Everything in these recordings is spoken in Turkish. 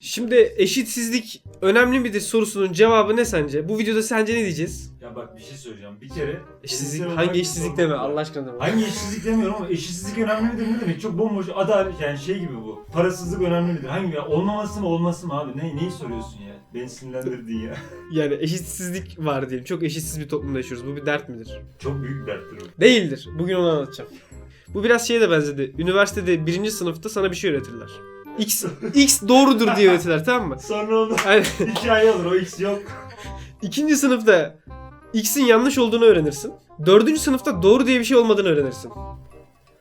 Şimdi eşitsizlik önemli midir sorusunun cevabı ne sence? Bu videoda sence ne diyeceğiz? Ya bak bir şey söyleyeceğim. Bir kere Eşitsizlik olarak hangi bir eşitsizlik deme var. Allah aşkına deme. Hangi eşitsizlik demiyorum ama eşitsizlik önemli midir ne demek? Çok bomboş adalet yani şey gibi bu. Parasızlık önemli midir? Hangi ya olmaması mı olması mı abi? Ne neyi soruyorsun ya? Beni sinirlendirdin ya. Yani eşitsizlik var diyelim. Çok eşitsiz bir toplumda yaşıyoruz. Bu bir dert midir? Çok büyük derttir o. Değildir. Bugün onu anlatacağım. Bu biraz şeye de benzedi. Üniversitede birinci sınıfta sana bir şey öğretirler. X, X doğrudur diye öğretirler tamam mı? Sonra onu Yani hikaye olur o X yok. ikinci sınıfta X'in yanlış olduğunu öğrenirsin. Dördüncü sınıfta doğru diye bir şey olmadığını öğrenirsin.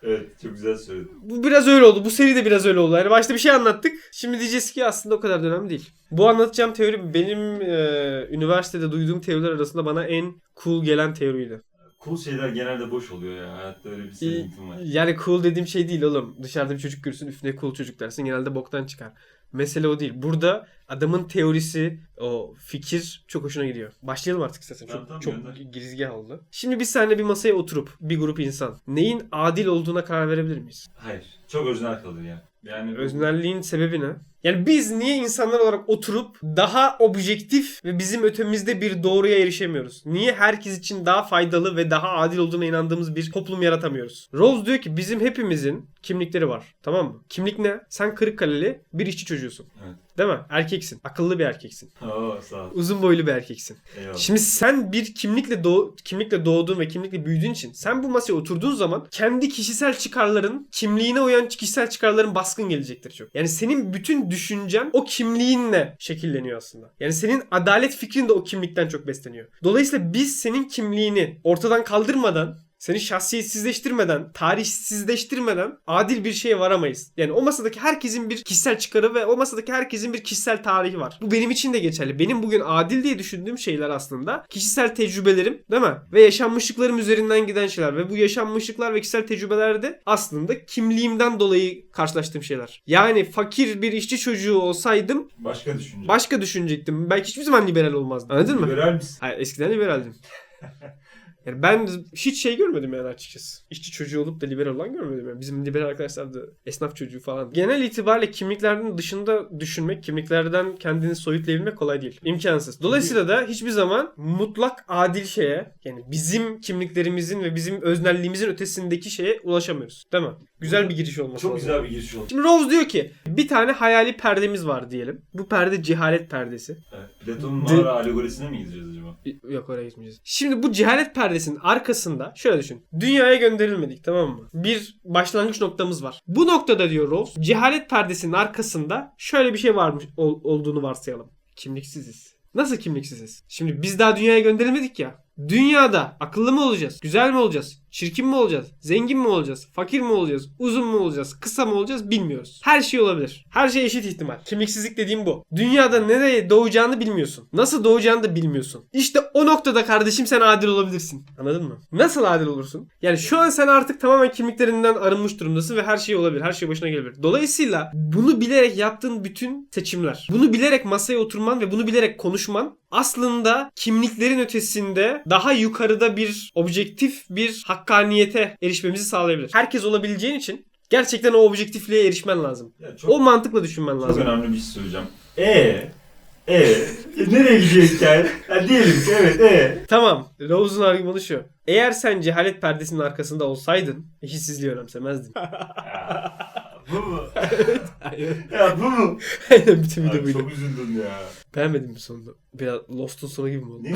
Evet çok güzel söyledin. Bu biraz öyle oldu. Bu seri de biraz öyle oldu. Yani başta bir şey anlattık. Şimdi diyeceğiz ki aslında o kadar da önemli değil. Bu anlatacağım teori benim e, üniversitede duyduğum teoriler arasında bana en cool gelen teoriydi. Cool şeyler genelde boş oluyor ya. Hayatta öyle bir sevintim var. Yani cool dediğim şey değil oğlum. Dışarıda bir çocuk görürsün üf ne cool çocuk dersin. Genelde boktan çıkar. Mesele o değil. Burada adamın teorisi, o fikir çok hoşuna gidiyor. Başlayalım artık istersen. Çok, Tamam, tamam, çok gönder. girizgah oldu. Şimdi biz seninle bir masaya oturup bir grup insan neyin adil olduğuna karar verebilir miyiz? Hayır. Çok öznel kalır ya. Yani Öznelliğin sebebi ne? Yani biz niye insanlar olarak oturup daha objektif ve bizim ötemizde bir doğruya erişemiyoruz? Niye herkes için daha faydalı ve daha adil olduğuna inandığımız bir toplum yaratamıyoruz? Rose diyor ki bizim hepimizin kimlikleri var. Tamam mı? Kimlik ne? Sen Kırıkkaleli bir işçi çocuğusun. Evet. Değil mi? Erkeksin. Akıllı bir erkeksin. Oo sağ ol. Uzun boylu bir erkeksin. Eyvallah. Şimdi sen bir kimlikle doğ kimlikle doğduğun ve kimlikle büyüdüğün için sen bu masaya oturduğun zaman kendi kişisel çıkarların, kimliğine uyan kişisel çıkarların baskın gelecektir çok. Yani senin bütün düşüncen o kimliğinle şekilleniyor aslında. Yani senin adalet fikrin de o kimlikten çok besleniyor. Dolayısıyla biz senin kimliğini ortadan kaldırmadan seni şahsiyetsizleştirmeden, tarihsizleştirmeden adil bir şeye varamayız. Yani o masadaki herkesin bir kişisel çıkarı ve o masadaki herkesin bir kişisel tarihi var. Bu benim için de geçerli. Benim bugün adil diye düşündüğüm şeyler aslında kişisel tecrübelerim değil mi? Ve yaşanmışlıklarım üzerinden giden şeyler. Ve bu yaşanmışlıklar ve kişisel tecrübelerde aslında kimliğimden dolayı karşılaştığım şeyler. Yani fakir bir işçi çocuğu olsaydım Başka düşünce. başka düşünecektim. Belki hiçbir zaman liberal olmazdım. Anladın mı? Liberal misin? Hayır, eskiden liberaldim. Yani ben hiç şey görmedim yani açıkçası. İşçi çocuğu olup da liberal olan görmedim. Yani bizim liberal arkadaşlar da esnaf çocuğu falan. Genel itibariyle kimliklerden dışında düşünmek, kimliklerden kendini soyutlayabilmek kolay değil. İmkansız. Dolayısıyla da hiçbir zaman mutlak adil şeye yani bizim kimliklerimizin ve bizim öznelliğimizin ötesindeki şeye ulaşamıyoruz. Değil mi? Güzel bir giriş olması Çok lazım. güzel bir giriş oldu. Şimdi Rose diyor ki bir tane hayali perdemiz var diyelim. Bu perde cehalet perdesi. Evet. Platon'un De- mağara alegorisine mi gideceğiz acaba? Yok oraya gitmeyeceğiz. Şimdi bu cehalet perdesinin arkasında şöyle düşün. Dünyaya gönderilmedik tamam mı? Bir başlangıç noktamız var. Bu noktada diyor Rose cehalet perdesinin arkasında şöyle bir şey varmış ol- olduğunu varsayalım. Kimliksiziz. Nasıl kimliksiziz? Şimdi biz daha dünyaya gönderilmedik ya. Dünyada akıllı mı olacağız? Güzel mi olacağız? Çirkin mi olacağız? Zengin mi olacağız? Fakir mi olacağız? Uzun mu olacağız? Kısa mı olacağız? Bilmiyoruz. Her şey olabilir. Her şey eşit ihtimal. Kimliksizlik dediğim bu. Dünyada nereye doğacağını bilmiyorsun. Nasıl doğacağını da bilmiyorsun. İşte o noktada kardeşim sen adil olabilirsin. Anladın mı? Nasıl adil olursun? Yani şu an sen artık tamamen kimliklerinden arınmış durumdasın ve her şey olabilir. Her şey başına gelebilir. Dolayısıyla bunu bilerek yaptığın bütün seçimler, bunu bilerek masaya oturman ve bunu bilerek konuşman aslında kimliklerin ötesinde daha yukarıda bir objektif bir hakkaniyete erişmemizi sağlayabilir. Herkes olabileceğin için gerçekten o objektifliğe erişmen lazım. Ya çok, O mantıkla düşünmen çok lazım. önemli bir şey söyleyeceğim. E e e, nereye gidiyor hikaye? Ya diyelim ki evet e. Tamam. Rose'un argümanı şu. Eğer sen cehalet perdesinin arkasında olsaydın eşitsizliği önemsemezdin. bu mu? ya bu mu? Aynen bütün video Abi, buydu. çok üzüldüm ya. Beğenmedin mi sonunu? Biraz Lost'un sonu gibi mi oldu? Ne,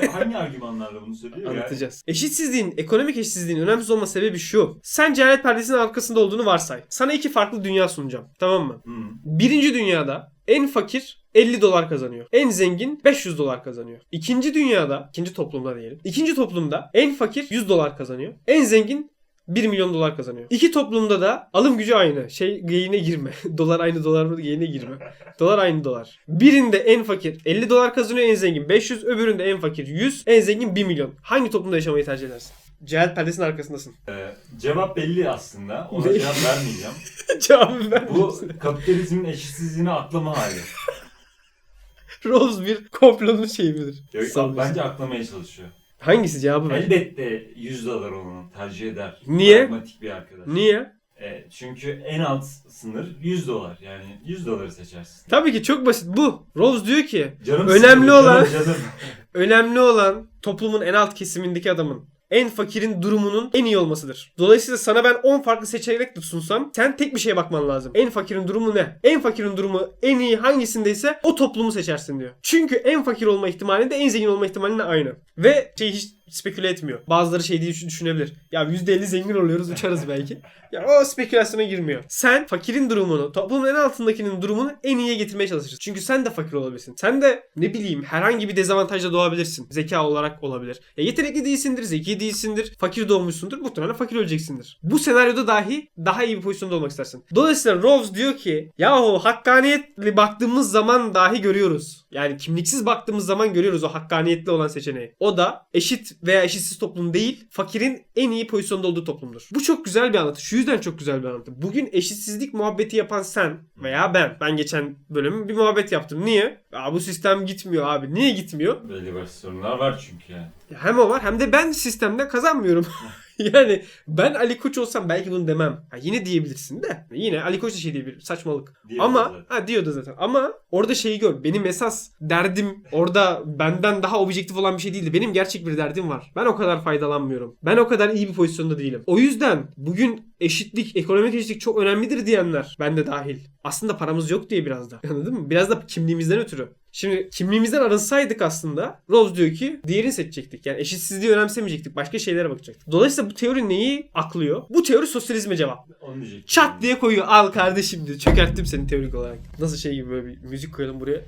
ne, hangi argümanlarla bunu söylüyor? Anlatacağız. Eşitsizliğin, ekonomik eşitsizliğin önemsiz olma sebebi şu. Sen cehalet perdesinin arkasında olduğunu varsay. Sana iki farklı dünya sunacağım. Tamam mı? Hı. Birinci dünyada en fakir 50 dolar kazanıyor. En zengin 500 dolar kazanıyor. İkinci dünyada, ikinci toplumda diyelim. İkinci toplumda en fakir 100 dolar kazanıyor. En zengin 1 milyon dolar kazanıyor. İki toplumda da alım gücü aynı. Şey geyine girme. dolar aynı dolar mı geyine girme. dolar aynı dolar. Birinde en fakir 50 dolar kazanıyor en zengin 500. Öbüründe en fakir 100. En zengin 1 milyon. Hangi toplumda yaşamayı tercih edersin? Cehalet perdesinin arkasındasın. Ee, cevap belli aslında. Ona cevap vermeyeceğim. Cevabı ver. Bu kapitalizmin eşitsizliğini aklama hali. Rose bir komplonun şeyi midir? Yok, bence aklamaya çalışıyor. Hangisi cevabı ver. Elbette 100 dolar onu tercih eder. Niye? Pragmatik bir arkadaş. Niye? E, çünkü en alt sınır 100 dolar. Yani 100 doları seçersin. Tabii ki çok basit bu. Rose diyor ki Canım Önemli sıkıldı, olan- Canım, canım. önemli olan toplumun en alt kesimindeki adamın en fakirin durumunun en iyi olmasıdır. Dolayısıyla sana ben 10 farklı seçenek de sunsam sen tek bir şeye bakman lazım. En fakirin durumu ne? En fakirin durumu en iyi hangisindeyse o toplumu seçersin diyor. Çünkü en fakir olma ihtimali de en zengin olma ihtimaline aynı. Ve şey hiç speküle etmiyor. Bazıları şey diye düşünebilir. Ya %50 zengin oluyoruz uçarız belki. Ya o spekülasyona girmiyor. Sen fakirin durumunu, toplumun en altındakinin durumunu en iyiye getirmeye çalışırsın. Çünkü sen de fakir olabilirsin. Sen de ne bileyim herhangi bir dezavantajla doğabilirsin. Zeka olarak olabilir. Ya yetenekli değilsindir, zeki değilsindir, fakir doğmuşsundur. Muhtemelen fakir öleceksindir. Bu senaryoda dahi daha iyi bir pozisyonda olmak istersin. Dolayısıyla Rose diyor ki yahu hakkaniyetli baktığımız zaman dahi görüyoruz. Yani kimliksiz baktığımız zaman görüyoruz o hakkaniyetli olan seçeneği. O da eşit veya eşitsiz toplum değil, fakirin en iyi pozisyonda olduğu toplumdur. Bu çok güzel bir anlatı. Şu yüzden çok güzel bir anlatı. Bugün eşitsizlik muhabbeti yapan sen veya ben. Ben geçen bölüm bir muhabbet yaptım. Niye? Aa, bu sistem gitmiyor abi. Niye gitmiyor? Belli başlı sorunlar var çünkü yani. Hem o var hem de ben sistemde kazanmıyorum. yani ben Ali Koç olsam belki bunu demem. Ha, yine diyebilirsin de. Yine Ali Koç da şey diyebilir. Saçmalık. Diyordu Ama zaten. ha diyordu zaten. Ama orada şeyi gör. Benim esas derdim orada benden daha objektif olan bir şey değildi. Benim gerçek bir derdim var. Ben o kadar faydalanmıyorum. Ben o kadar iyi bir pozisyonda değilim. O yüzden bugün eşitlik, ekonomik eşitlik çok önemlidir diyenler ben de dahil. Aslında paramız yok diye biraz da. Anladın mı? Biraz da kimliğimizden ötürü. Şimdi kimliğimizden arınsaydık aslında Rose diyor ki diğerini seçecektik. Yani eşitsizliği önemsemeyecektik. Başka şeylere bakacaktık. Dolayısıyla bu teori neyi aklıyor? Bu teori sosyalizme cevap. Diyecektim. Çat diye koyuyor. Al kardeşim diyor. Çökerttim seni teorik olarak. Nasıl şey gibi böyle bir müzik koyalım buraya.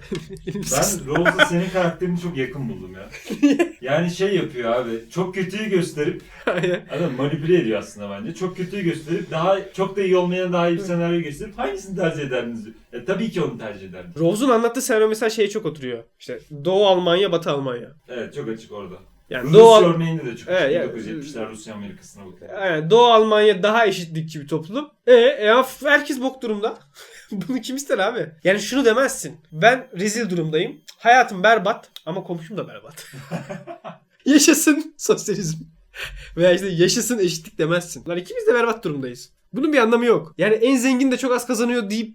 Ben Rose'la senin karakterini çok yakın buldum ya. yani şey yapıyor abi. Çok kötüyü gösterip adam manipüle ediyor aslında bence. Çok kötüyü gösterip daha çok da iyi olmayan daha iyi bir senaryo gösterip hangisini tercih ederdiniz? Ya, tabii ki onu tercih ederdim. Rose'un anlattığı senaryo mesela şeye çok oturuyor. İşte Doğu Almanya, Batı Almanya. Evet çok açık orada. Yani Rusya Doğu, örneğinde de çok Evet, yani- 1970'ler Rusya Amerika'sına bakıyor. Aynen, Doğu Almanya daha eşitlikçi bir toplum. E, e herkes bok durumda. Bunu kim ister abi? Yani şunu demezsin. Ben rezil durumdayım. Hayatım berbat ama komşum da berbat. yaşasın sosyalizm. Veya işte yaşasın eşitlik demezsin. Lan ikimiz de berbat durumdayız. Bunun bir anlamı yok. Yani en zengin de çok az kazanıyor deyip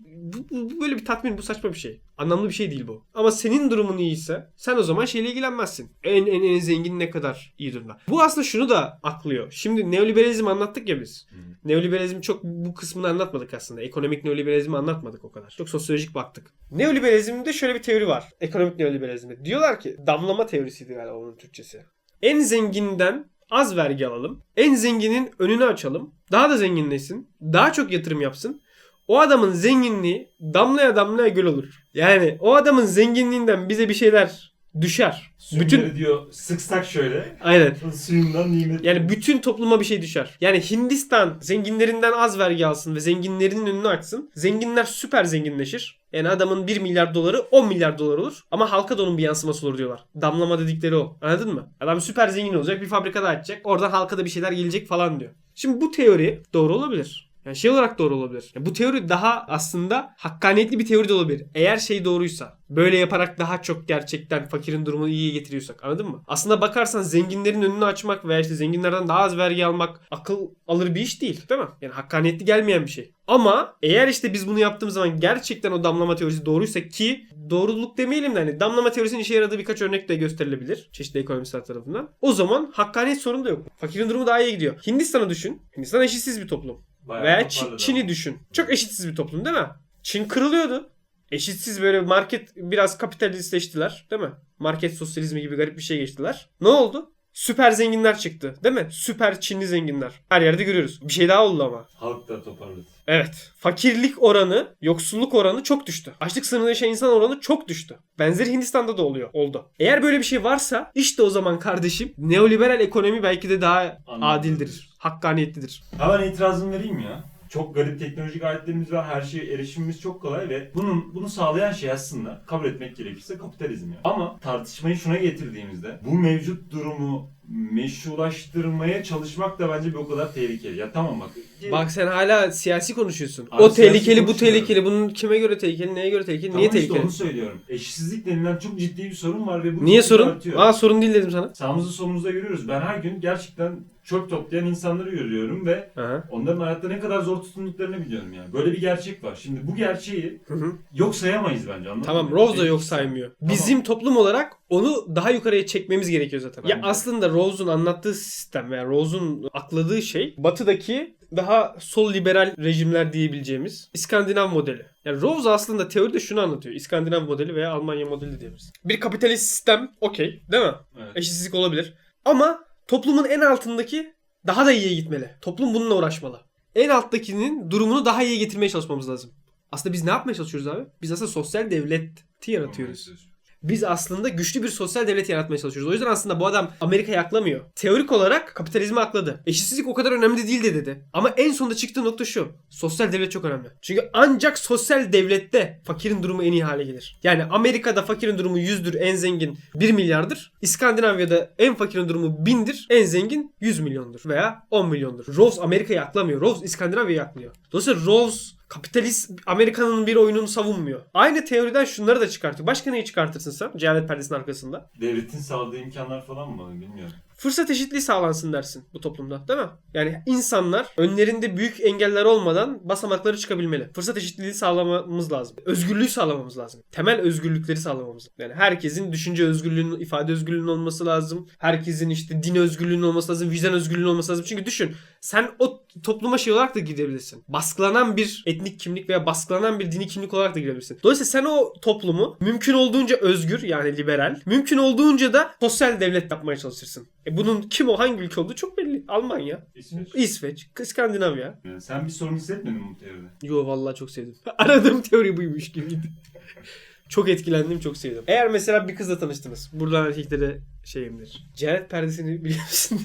bu, bu- böyle bir tatmin bu saçma bir şey. Anlamlı bir şey değil bu. Ama senin durumun iyiyse sen o zaman şeyle ilgilenmezsin. En en en zengin ne kadar iyi durumda. Bu aslında şunu da aklıyor. Şimdi neoliberalizm anlattık ya biz. Hı. Neoliberalizm çok bu kısmını anlatmadık aslında. Ekonomik neoliberalizmi anlatmadık o kadar. Çok sosyolojik baktık. Neoliberalizmde şöyle bir teori var. Ekonomik neoliberalizmde. Diyorlar ki damlama teorisiydi galiba onun Türkçesi. En zenginden az vergi alalım. En zenginin önünü açalım. Daha da zenginleşsin. Daha çok yatırım yapsın. O adamın zenginliği damlaya damlaya göl olur. Yani o adamın zenginliğinden bize bir şeyler düşer. Bütün Bütün diyor sıksak şöyle aynen. suyundan nimet. Yani bütün topluma bir şey düşer. Yani Hindistan zenginlerinden az vergi alsın ve zenginlerin önünü açsın. Zenginler süper zenginleşir. Yani adamın 1 milyar doları 10 milyar dolar olur. Ama halka da onun bir yansıması olur diyorlar. Damlama dedikleri o. Anladın mı? Adam süper zengin olacak. Bir fabrika da açacak. Oradan halka da bir şeyler gelecek falan diyor. Şimdi bu teori doğru olabilir. Yani şey olarak doğru olabilir. Yani bu teori daha aslında hakkaniyetli bir teori de olabilir. Eğer şey doğruysa. Böyle yaparak daha çok gerçekten fakirin durumunu iyiye getiriyorsak. Anladın mı? Aslında bakarsan zenginlerin önünü açmak veya işte zenginlerden daha az vergi almak akıl alır bir iş değil. Değil mi? Yani hakkaniyetli gelmeyen bir şey. Ama eğer işte biz bunu yaptığımız zaman gerçekten o damlama teorisi doğruysa ki doğruluk demeyelim de hani damlama teorisinin işe yaradığı birkaç örnek de gösterilebilir çeşitli ekonomistler tarafından. O zaman hakkaniyet sorunu da yok. Fakirin durumu daha iyi gidiyor. Hindistan'ı düşün. Hindistan eşitsiz bir toplum. Bayağı Veya Çin- Çin'i düşün. Çok eşitsiz bir toplum değil mi? Çin kırılıyordu. Eşitsiz böyle market biraz kapitalistleştiler değil mi? Market sosyalizmi gibi garip bir şey geçtiler. Ne oldu? Süper zenginler çıktı değil mi? Süper Çinli zenginler. Her yerde görüyoruz. Bir şey daha oldu ama. Halk da toparladı. Evet. Fakirlik oranı, yoksulluk oranı çok düştü. Açlık sınırında yaşayan insan oranı çok düştü. Benzeri Hindistan'da da oluyor. Oldu. Eğer böyle bir şey varsa işte o zaman kardeşim neoliberal ekonomi belki de daha Anladım. adildir. Hakkaniyetlidir. Hemen itirazımı vereyim ya. Çok garip teknolojik aletlerimiz var. Her şeye erişimimiz çok kolay ve bunun bunu sağlayan şey aslında kabul etmek gerekirse kapitalizm ya. Ama tartışmayı şuna getirdiğimizde bu mevcut durumu meşrulaştırmaya çalışmak da bence bir o kadar tehlikeli. Ya tamam bak. Bak sen hala siyasi konuşuyorsun. Abi o siyasi tehlikeli bu tehlikeli. Bunun kime göre tehlikeli, neye göre tehlikeli, Tamam niye işte tehlikeli? onu söylüyorum. Eşitsizlik denilen çok ciddi bir sorun var ve bu Niye sorun? artıyor. Aa sorun değil dedim sana. Sağımızda solumuzda görüyoruz. Ben her gün gerçekten çöp toplayan insanları görüyorum ve Aha. onların hayatta ne kadar zor tutunduklarını biliyorum yani. Böyle bir gerçek var. Şimdi bu gerçeği Hı hı. yok sayamayız bence anladın Tamam mı? Rose da Benim- yok saymıyor. Tamam. Bizim toplum olarak onu daha yukarıya çekmemiz gerekiyor zaten. Ya Bence. aslında Rose'un anlattığı sistem veya Rose'un akladığı şey batıdaki daha sol liberal rejimler diyebileceğimiz İskandinav modeli. Yani Rose aslında teoride şunu anlatıyor. İskandinav modeli veya Almanya modeli de diyebiliriz. Bir kapitalist sistem okey değil mi? Evet. Eşitsizlik olabilir. Ama toplumun en altındaki daha da iyiye gitmeli. Toplum bununla uğraşmalı. En alttakinin durumunu daha iyiye getirmeye çalışmamız lazım. Aslında biz ne yapmaya çalışıyoruz abi? Biz aslında sosyal devleti yaratıyoruz. Biz aslında güçlü bir sosyal devlet yaratmaya çalışıyoruz. O yüzden aslında bu adam Amerika'yı aklamıyor. Teorik olarak kapitalizmi akladı. Eşitsizlik o kadar önemli değil de dedi. Ama en sonunda çıktığı nokta şu. Sosyal devlet çok önemli. Çünkü ancak sosyal devlette fakirin durumu en iyi hale gelir. Yani Amerika'da fakirin durumu 100'dür, en zengin 1 milyardır. İskandinavya'da en fakirin durumu 1000'dir, en zengin 100 milyondur veya 10 milyondur. Rose Amerika'yı aklamıyor. Rose İskandinavya'yı aklıyor. Dolayısıyla Rose kapitalist Amerika'nın bir oyununu savunmuyor. Aynı teoriden şunları da çıkartıyor. Başka neyi çıkartırsın sen? Cehalet perdesinin arkasında. Devletin sağladığı imkanlar falan mı? Bilmiyorum. Fırsat eşitliği sağlansın dersin bu toplumda değil mi? Yani insanlar önlerinde büyük engeller olmadan basamakları çıkabilmeli. Fırsat eşitliği sağlamamız lazım. Özgürlüğü sağlamamız lazım. Temel özgürlükleri sağlamamız lazım. Yani herkesin düşünce özgürlüğünün, ifade özgürlüğünün olması lazım. Herkesin işte din özgürlüğünün olması lazım, vicdan özgürlüğünün olması lazım. Çünkü düşün sen o topluma şey olarak da gidebilirsin. Baskılanan bir etnik kimlik veya baskılanan bir dini kimlik olarak da girebilirsin. Dolayısıyla sen o toplumu mümkün olduğunca özgür yani liberal, mümkün olduğunca da sosyal devlet yapmaya çalışırsın. E bunun kim o hangi ülke olduğu çok belli. Almanya, İsveç. İsveç, İskandinavya. Yani sen bir sorun hissetmedin mi bu teoride? Yo vallahi çok sevdim. Aradığım teori buymuş gibiydi. çok etkilendim, çok sevdim. Eğer mesela bir kızla tanıştınız. Buradan erkeklere şeyimdir. Cehalet perdesini biliyor musun?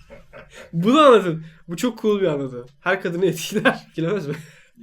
Bunu anlatın. Bu çok cool bir anlatı. Her kadını etkiler. Etkilemez mi?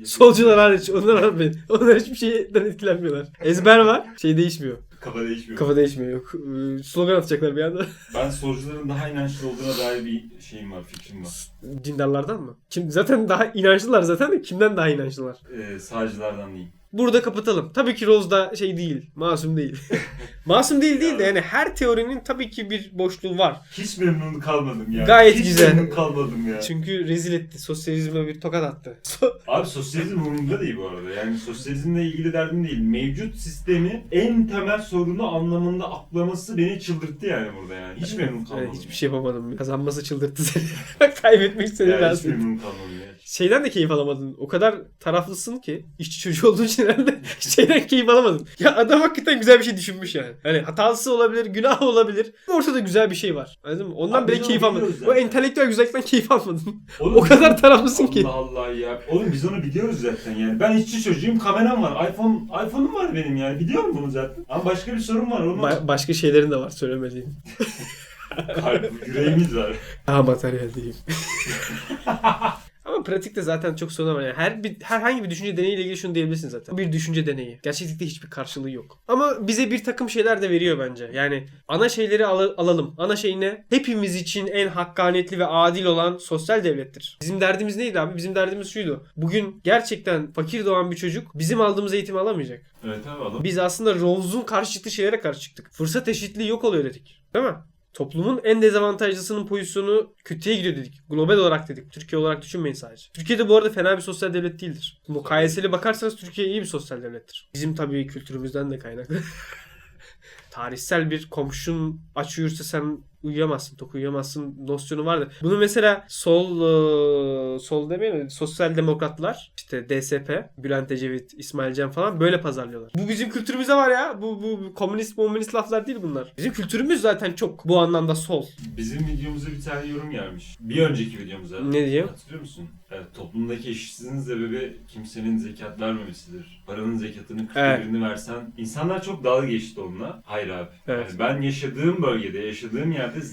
Solcular hariç. Onlar hariç. Onlar hiçbir şeyden etkilenmiyorlar. Ezber var. Şey değişmiyor. Kafa değişmiyor. Kafa değişmiyor. Yok. Ee, Slogan atacaklar bir anda. Ben solcuların daha inançlı olduğuna dair bir şeyim var, fikrim var. Dindarlardan mı? Kim zaten daha inançlılar zaten de kimden daha inançlılar? Ee, sağcılardan değil. Burada kapatalım. Tabii ki Rose da şey değil. Masum değil. masum değil değil de yani her teorinin tabii ki bir boşluğu var. Hiç memnun kalmadım ya. Gayet Hiç güzel. memnun kalmadım ya. Çünkü rezil etti. Sosyalizme bir tokat attı. Abi sosyalizm umurumda değil bu arada. Yani sosyalizmle ilgili derdim değil. Mevcut sistemi en temel sorunu anlamında aklaması beni çıldırttı yani burada yani. Hiç memnun kalmadım. Evet, hiçbir şey yapamadım. Kazanması çıldırttı seni. Kaybetmek seni yani hiç rahatsız memnun kalmadım ya. Şeyden de keyif alamadın. O kadar taraflısın ki işçi çocuğu olduğun için herhalde şeyden keyif alamadın. Ya adam hakikaten güzel bir şey düşünmüş yani. Hani hatası olabilir, günahı olabilir. Ama Ortada güzel bir şey var. Anladın mı? Ondan Abi bile keyif almadın. biliyoruz O zaten. entelektüel güzellikten keyif almadın. Oğlum o kadar taraflısın ki. Allah Allah ya. Oğlum biz onu biliyoruz zaten yani. Ben işçi çocuğum, kameram var. iPhone iPhone'um var benim yani. Biliyorum bunu zaten. Ama başka bir sorun var. Onu Ba- başka şeylerin de var söylemediğin. kalp, yüreğimiz var. Daha materyal diyeyim. Ama pratikte zaten çok sorun var. Yani her bir herhangi bir düşünce deneyiyle ilgili şunu diyebilirsin zaten. Bir düşünce deneyi. Gerçeklikte hiçbir karşılığı yok. Ama bize bir takım şeyler de veriyor bence. Yani ana şeyleri al- alalım. Ana şey ne? Hepimiz için en hakkaniyetli ve adil olan sosyal devlettir. Bizim derdimiz neydi abi? Bizim derdimiz şuydu. Bugün gerçekten fakir doğan bir çocuk bizim aldığımız eğitimi alamayacak. Evet abi adam. Biz aslında Rose'un karşı çıktığı şeylere karşı çıktık. Fırsat eşitliği yok oluyor dedik. Değil mi? Toplumun en dezavantajlısının pozisyonu kötüye gidiyor dedik. Global olarak dedik. Türkiye olarak düşünmeyin sadece. Türkiye'de bu arada fena bir sosyal devlet değildir. Mukayeseli bakarsanız Türkiye iyi bir sosyal devlettir. Bizim tabii kültürümüzden de kaynaklı. Tarihsel bir komşun aç uyursa sen uyuyamazsın, tok uyuyamazsın nosyonu vardır. Bunu mesela sol e, sol demeyelim? Sosyal demokratlar işte DSP, Bülent Ecevit, İsmail Can falan böyle pazarlıyorlar. Bu bizim kültürümüzde var ya. Bu, bu, komünist komünist laflar değil bunlar. Bizim kültürümüz zaten çok bu anlamda sol. Bizim videomuza bir tane yorum gelmiş. Bir önceki videomuza. Ne diyeyim? Hatırlıyor musun? Evet, toplumdaki eşitsizliğin sebebi kimsenin zekat vermemesidir. Paranın zekatının kırkta Evet. birini versen. İnsanlar çok dalga geçti onunla. Hayır abi. Evet. Yani ben yaşadığım bölgede, yaşadığım yerde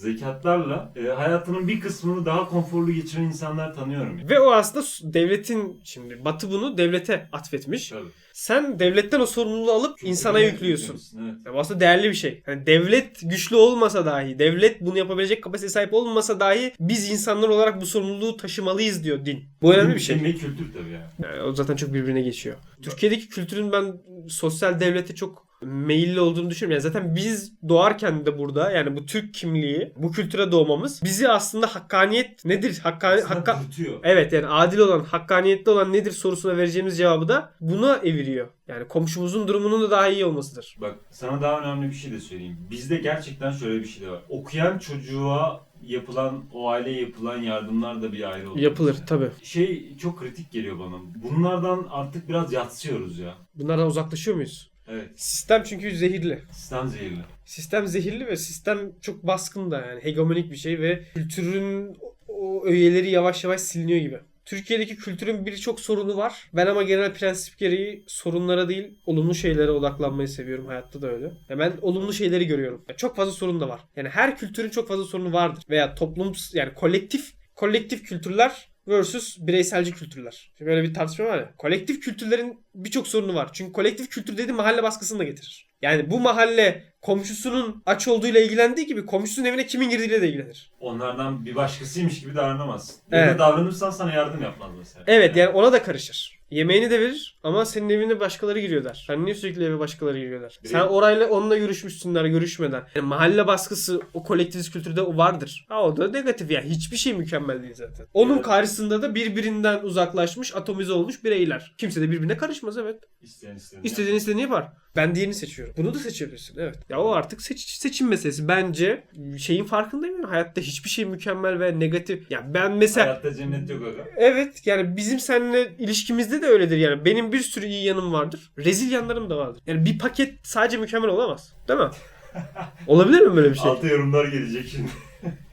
zekatlarla e, hayatının bir kısmını daha konforlu geçiren insanlar tanıyorum. Yani. Ve o aslında devletin şimdi Batı bunu devlete atfetmiş. Tabii. Sen devletten o sorumluluğu alıp insana Kültürüne yüklüyorsun. Evet. Aslında değerli bir şey. Yani devlet güçlü olmasa dahi, devlet bunu yapabilecek kapasiteye sahip olmasa dahi biz insanlar olarak bu sorumluluğu taşımalıyız diyor din. Bu önemli bir şey. Din ve kültür tabii ya. Yani o zaten çok birbirine geçiyor. Türkiye'deki kültürün ben sosyal devlete çok meyilli olduğunu düşünüyorum. Yani zaten biz doğarken de burada yani bu Türk kimliği, bu kültüre doğmamız bizi aslında hakkaniyet nedir? Hakkani, Aslında hakka. Evet yani adil olan, hakkaniyetli olan nedir sorusuna vereceğimiz cevabı da buna eviriyor. Yani komşumuzun durumunun da daha iyi olmasıdır. Bak sana daha önemli bir şey de söyleyeyim. Bizde gerçekten şöyle bir şey de var. Okuyan çocuğa yapılan, o aileye yapılan yardımlar da bir ayrı oluyor. Yapılır bize. tabi. Şey çok kritik geliyor bana. Bunlardan artık biraz yatsıyoruz ya. Bunlardan uzaklaşıyor muyuz? Evet. Sistem çünkü zehirli. Sistem zehirli. Sistem zehirli ve sistem çok baskın da yani hegemonik bir şey ve kültürün o- öğeleri yavaş yavaş siliniyor gibi. Türkiye'deki kültürün birçok sorunu var. Ben ama genel prensip gereği sorunlara değil olumlu şeylere odaklanmayı seviyorum. Hayatta da öyle. Ya ben olumlu şeyleri görüyorum. Ya çok fazla sorun da var. Yani her kültürün çok fazla sorunu vardır. Veya toplum yani kolektif kolektif kültürler versus bireyselci kültürler. Böyle bir tartışma var ya. Kolektif kültürlerin birçok sorunu var. Çünkü kolektif kültür dediğim mahalle baskısını da getirir. Yani bu mahalle komşusunun aç olduğuyla ilgilendiği gibi komşusunun evine kimin girdiğiyle de ilgilenir. Onlardan bir başkasıymış gibi davranamazsın. Ya Evet. da davranırsan sana yardım yapmaz mesela. Evet yani ona da karışır. Yemeğini de verir ama senin evine başkaları giriyor der. Sen niye sürekli eve başkaları giriyor der. Sen orayla onunla görüşmüşsünler görüşmeden. Yani mahalle baskısı o kolektivist kültürde o vardır. Ha o da negatif yani hiçbir şey mükemmel değil zaten. Onun Evet. karşısında da birbirinden uzaklaşmış atomize olmuş bireyler. Kimse de birbirine karışmaz evet. İsteyen istediğini İstediğini yapar. istediğini yapar. Ben diğerini seçiyorum. Bunu da seçebilirsin evet. Ya o artık seç, seçim meselesi. Bence şeyin farkındayım hayatta hiçbir şey mükemmel ve negatif. Ya ben mesela Hayatta cennet yok aga. Evet yani bizim seninle ilişkimizde de öyledir yani. Benim bir sürü iyi yanım vardır. Rezil yanlarım da vardır. Yani bir paket sadece mükemmel olamaz. Değil mi? Olabilir mi böyle bir şey? Altı yorumlar gelecek şimdi.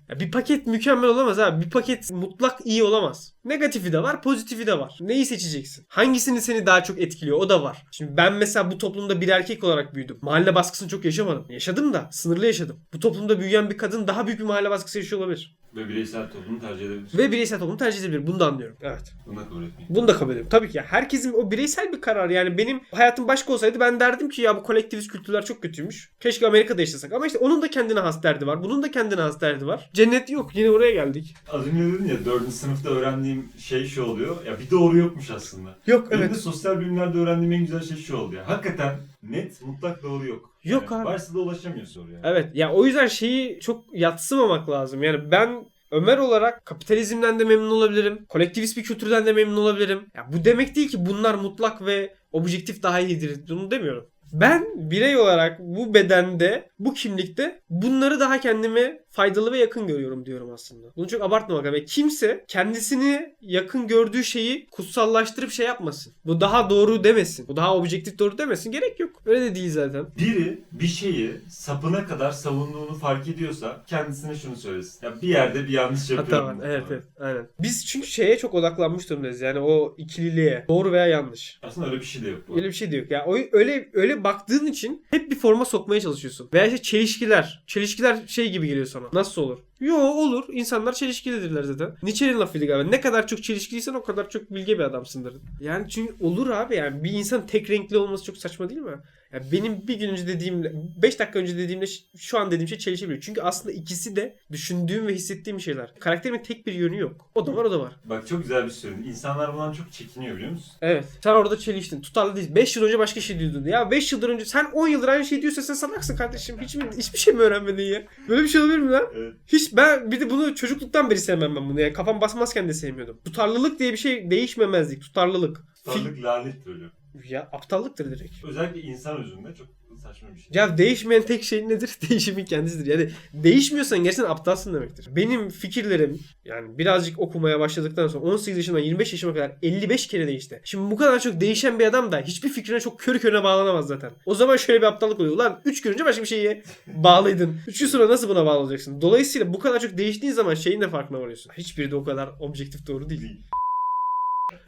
Ya bir paket mükemmel olamaz abi. Bir paket mutlak iyi olamaz. Negatifi de var, pozitifi de var. Neyi seçeceksin? Hangisini seni daha çok etkiliyor? O da var. Şimdi ben mesela bu toplumda bir erkek olarak büyüdüm. Mahalle baskısını çok yaşamadım. Yaşadım da sınırlı yaşadım. Bu toplumda büyüyen bir kadın daha büyük bir mahalle baskısı yaşıyor olabilir. Ve bireysel toplumu tercih edebilir. Ve bireysel toplumu tercih edebilir. Bunu da anlıyorum. Evet. Bunu da kabul etmeyin. Bunu da kabul ediyorum. Tabii ki. ya. Herkesin o bireysel bir karar. Yani benim hayatım başka olsaydı ben derdim ki ya bu kolektivist kültürler çok kötüymüş. Keşke Amerika'da yaşasak. Ama işte onun da kendine has derdi var. Bunun da kendine has derdi var. Cennet yok. Yine oraya geldik. Az önce dedin ya dördüncü sınıfta öğrendiğim şey şu oluyor. Ya bir doğru yokmuş aslında. Yok Benim evet. de sosyal bilimlerde öğrendiğim en güzel şey şu oldu ya. Hakikaten net mutlak doğru yok. Yok yani abi. Varsa da ulaşamıyorsun oraya. Evet. Ya o yüzden şeyi çok yatsımamak lazım. Yani ben Ömer olarak kapitalizmden de memnun olabilirim. Kolektivist bir kültürden de memnun olabilirim. Ya bu demek değil ki bunlar mutlak ve objektif daha iyidir. Bunu demiyorum. Ben birey olarak bu bedende, bu kimlikte bunları daha kendime faydalı ve yakın görüyorum diyorum aslında. Bunu çok abartmamak lazım. Ve kimse kendisini yakın gördüğü şeyi kutsallaştırıp şey yapmasın. Bu daha doğru demesin. Bu daha objektif doğru demesin. Gerek yok. Öyle de değil zaten. Biri bir şeyi sapına kadar savunduğunu fark ediyorsa kendisine şunu söylesin. Ya bir yerde bir yanlış Hatta yapıyorum. var. Evet evet. Aynen. Biz çünkü şeye çok odaklanmış durumdayız. Yani o ikililiğe. Doğru veya yanlış. Aslında öyle bir şey de yok bu. Öyle bir şey de yok. Ya o öyle öyle baktığın için hep bir forma sokmaya çalışıyorsun. Veya işte çelişkiler. Çelişkiler şey gibi geliyor sana. Nasıl olur? Yo olur. İnsanlar çelişkilidirler zaten. Nietzsche'nin lafıydı galiba. Ne kadar çok çelişkiliysen o kadar çok bilge bir adamsındır. Yani çünkü olur abi yani bir insan tek renkli olması çok saçma değil mi? Ya benim bir gün önce dediğimle 5 dakika önce dediğimle şu an dediğim şey çelişebiliyor. Çünkü aslında ikisi de düşündüğüm ve hissettiğim şeyler. Karakterimin tek bir yönü yok. O da var o da var. Bak çok güzel bir söyledin. İnsanlar bundan çok çekiniyor biliyor musun? Evet. Sen orada çeliştin. Tutarlı değil. 5 yıl önce başka şey diyordun. Ya 5 yıldır önce sen 10 yıldır aynı şey diyorsa sen salaksın kardeşim. Hiç mi, hiçbir şey mi öğrenmedin ya? Böyle bir şey olabilir mi lan? Evet. Hiç ben bir de bunu çocukluktan beri sevmem ben bunu. Yani kafam basmazken de sevmiyordum. Tutarlılık diye bir şey değişmemezlik. Tutarlılık. Fil- Tutarlık lanet böyle. Ya aptallıktır direkt. Özellikle insan özünde çok saçma bir şey. Ya değişmeyen tek şey nedir? Değişimin kendisidir. Yani değişmiyorsan gerçekten aptalsın demektir. Benim fikirlerim yani birazcık okumaya başladıktan sonra 18 yaşından 25 yaşıma kadar 55 kere değişti. Şimdi bu kadar çok değişen bir adam da hiçbir fikrine çok körü körüne bağlanamaz zaten. O zaman şöyle bir aptallık oluyor. Ulan 3 gün önce başka bir şeye bağlıydın. 3 gün sonra nasıl buna bağlanacaksın? Dolayısıyla bu kadar çok değiştiğin zaman şeyin de farkına varıyorsun. Hiçbiri de o kadar objektif doğru değil. Değil.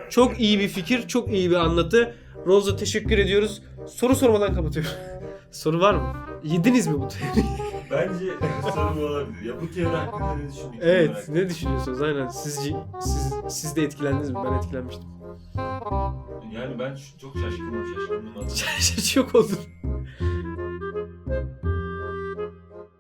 Çok iyi bir fikir, çok iyi bir anlatı. Rose'a teşekkür ediyoruz. Soru sormadan kapatıyorum. Soru var mı? Yediniz mi bu teoriyi? Bence soru bu olabilir. Ya bu teori hakkında ne düşündük? Evet ne düşünüyorsunuz aynen sizce siz, siz de etkilendiniz mi? Ben etkilenmiştim. Yani ben çok şaşkınım şaşkınım aslında. Şok oldum.